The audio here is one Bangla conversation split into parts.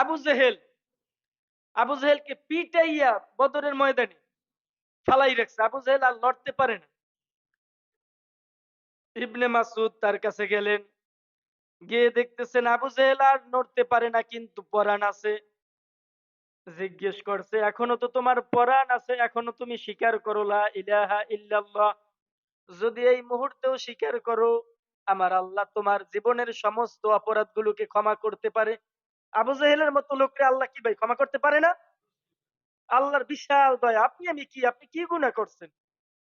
আবু জেহেল, আবু জেহেলকে পিটাইয়া বদরের ময়দানে ফালাই রাখছে। আবু জেহেল আর লড়তে পারে না। ইবনে মাসুদ তার কাছে গেলেন, গিয়ে দেখতেছেন আবু জেহেল আর নড়তে পারে না, কিন্তু পরাণ আছে। জিজ্ঞেস করছে, এখনও তো তোমার পরাণ আছে, এখনও তুমি স্বীকার করো ইলাহা ইল্লাল্লাহ। যদি এই মুহূর্তেও স্বীকার করো, আমার আল্লাহ তোমার জীবনের সমস্ত অপরাধগুলোকে ক্ষমা করতে পারে। আবু জেহেলের মতো লোকরে আল্লাহ কি ভাই ক্ষমা করতে পারে না? আল্লাহর বিশাল দয়া। আপনি আমি কি? আপনি কি গুনাহ করছেন?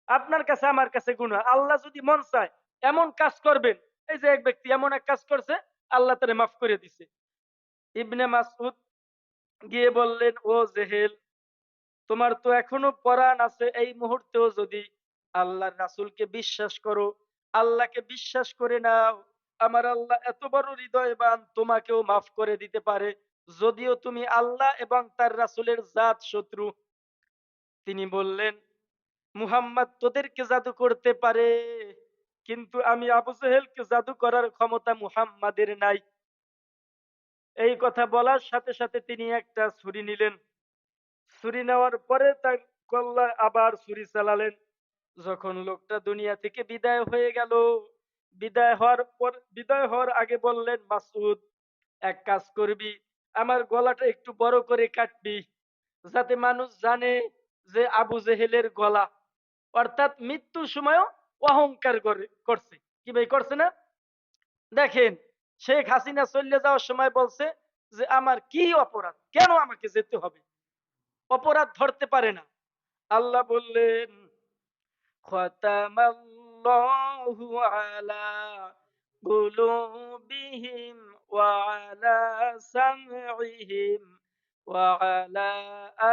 আপনার কাছে, আমার কাছে গুনাহ। আল্লাহ যদি মন চায়, এমন কাজ করবেন। এই যে এক ব্যক্তি এমন এক কাজ করছে, আল্লাহ তারে মাফ করে দিছে। ইবনে মাসুদ গিয়ে বললেন, ও জেহেল, তোমার তো এখনও পরাণ আছে। এই মুহূর্তেও যদি আল্লাহর রাসূলকে বিশ্বাস করো, আল্লাহকে বিশ্বাস করে নাও আমার আল্লাহ এত বড় হৃদয়বান, তোমাকেও মাফ করে দিতে পারে। যদিও তুমি আল্লাহ এবং তার রাসূলের জাত শত্রু। তিনি বললেন, মুহাম্মদ তোদেরকে জাদু করতে পারে, কিন্তু আমি আবু জেহেলকে জাদু করার ক্ষমতা মুহাম্মাদের নাই। এই কথা বলার সাথে সাথে তিনি একটা ছুরি নিলেন। ছুরি নেওয়ার পরে তার কল্লায় আবার ছুরি চালালেন। যখন লোকটা দুনিয়া থেকে বিদায় হয়ে গেল বিদায় হওয়ার পর, বিদায় হওয়ার আগে বললেন মাসুদ এক কাজ করবি, আমার গলাটা একটু বড় করে কাটবি, যাতে মানুষ জানে যে আবু জেহেলের গলা, অর্থাৎ মৃত্যুর সময়ও অহংকার করে, করছে। কি ভাই, করছে না? দেখেন, শেখ হাসিনা চলে যাওয়ার সময় বলছে যে, আমার কি অপরাধ? কেন আমাকে যেতে হবে? অপরাধ ধরতে পারে না। আল্লাহ বললেন খতামাল্লাহু আলা قلوبهم وعلى سمعهم وعلى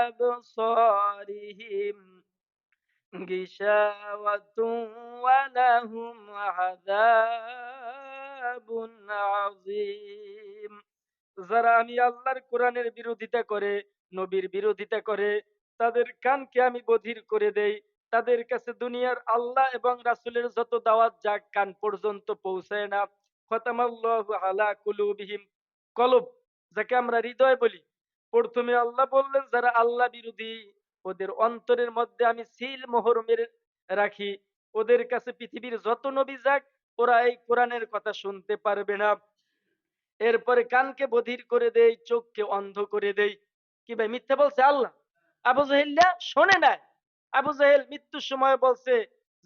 أبصارهم غشاوة ولهم عذاب عظيم যারা আমি আল্লাহর কোরআনের বিরোধিতা করে নবীর বিরোধিতা করে তাদের কানকে আমি বধির করে দেই তাদের কাছে দুনিয়ার আল্লাহ এবং রাসূলের যত দাওয়াত যাক কান পর্যন্ত পৌঁছায় না। কলব, যাকে আমরা হৃদয় বলি। প্রথমে আল্লাহ বললেন, যারা আল্লাহ বিরোধী, ওদের অন্তরের মধ্যে আমি সিল মোহর মেরে রাখি। ওদের কাছে পৃথিবীর যত নবী যাক, ওরা এই কোরআনের কথা শুনতে পারবে না। এরপরে কানকে বধির করে দেই, চোখকে অন্ধ করে দেই। কি ভাই, মিথ্যা বলছে আল্লাহ? আবু জাহিল্লা শোনে নাই? আবু জাহেল মৃত্যুর সময় বলছে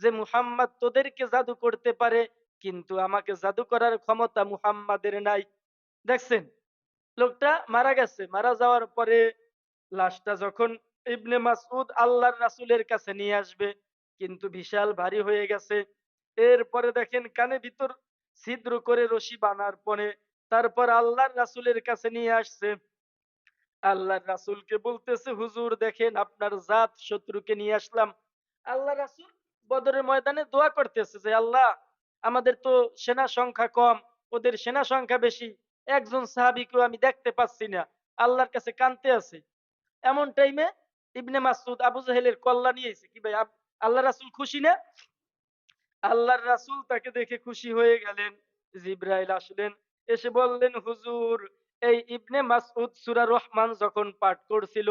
যে, মুহাম্মদ তোদেরকে জাদু করতে পারে, কিন্তু আমাকে জাদু করার ক্ষমতা মুহাম্মাদের নাই। দেখছেন? লোকটা মারা গেছে। মারা যাওয়ার পরে লাশটা যখন ইবনে মাসউদ আল্লাহর রাসুলের কাছে নিয়ে আসবে, কিন্তু বিশাল ভারী হয়ে গেছে। এরপরে দেখেন কানে ভিতর ছিদ্র করে রশি বানার পরে তারপর আল্লাহর রাসূলের কাছে নিয়ে আসছে। আল্লাহর রাসূলকে বলতেছে, হুজুর দেখেন আপনার জাত শত্রুকে নিয়ে আসলাম। আল্লাহ রাসূল বদরের ময়দানে দোয়া করতেছে যে, আল্লাহ, আমাদের তো সেনা সংখ্যা কম, ওদের সেনা সংখ্যা বেশি, একজন সাহাবীকেও আমি দেখতে পাচ্ছি না, আল্লাহর কাছে কানতে আছে। এমন টাইমে ইবনে মাসুদ আবু জাহেলের কল্লা নিয়েছে কি ভাই আল্লাহ রাসুল খুশি না? আল্লাহর রাসূল তাকে দেখে খুশি হয়ে গেলেন। জিব্রাইল আসলেন, এসে বললেন, হুজুর এই ইবনে মাসউদ সূরা রহমান যখন পাঠ করছিল,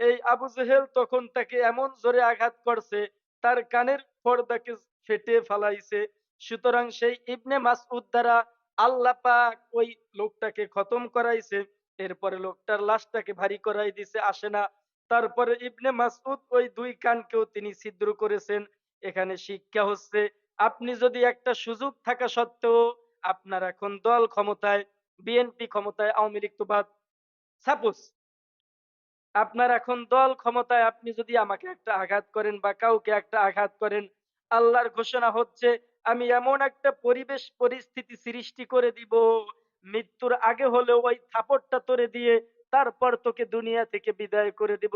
এই আবু জেহেল তখন তাকে এমন জোরে আঘাত করছে, তার কানের পর্দাকে ফেটে ফালাইছে। সুতরাং সেই ইবনে মাসউদ দ্বারা আল্লাহ পাক ওই লোকটাকে খতম করাইছে। এরপরে লোকটার লাশটাকে ভারী করাই দিছে, আসে না। তারপরে ইবনে মাসউদ ওই দুই কানকেও তিনি ছিদ্র করেছেন। এখানে শিক্ষা হচ্ছে, আপনি যদি একটা সুযোগ থাকা সত্ত্বেও আপনার এখন দল ক্ষমতায় বিএনপি ক্ষমতায় আওয়ামী লীগ তো বাদ। সাপোজ আপনার এখন দল ক্ষমতায়, আপনি যদি আমাকে একটা আঘাত করেন বা কাউকে একটা আঘাত করেন, আল্লাহর ঘোষণা হচ্ছে, আমি এমন একটা পরিবেশ পরিস্থিতি সৃষ্টি করে দিব, মৃত্যুর আগে হলেও ওই থাপড়টা তোরে দিয়ে, তারপর তোকে দুনিয়া থেকে বিদায় করে দিব।